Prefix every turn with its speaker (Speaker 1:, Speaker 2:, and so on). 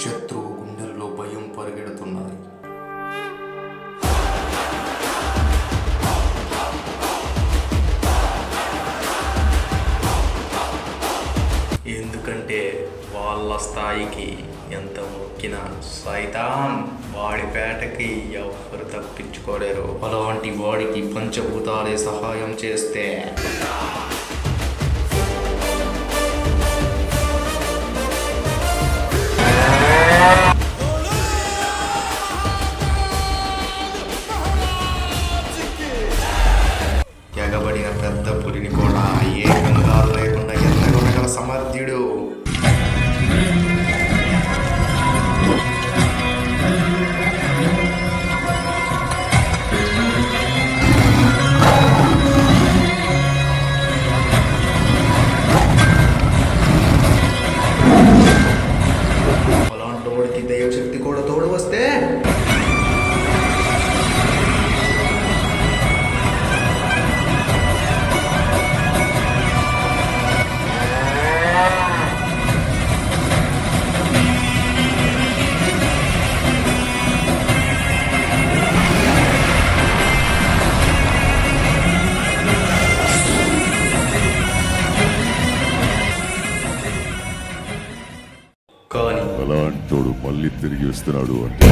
Speaker 1: శత్రువు గుండెల్లో భయం పరిగెడుతున్నాయి. ఎందుకంటే వాళ్ళ స్థాయికి ఎంత మొక్కిన సైతాన్ వాడి పేటకి ఎవరు తప్పించుకోలేరు. అలాంటి వాడికి పంచభూతాలే సహాయం చేస్తే Martírio
Speaker 2: అలాంటోడు మళ్ళీ తిరిగి వస్తున్నాడు అంటే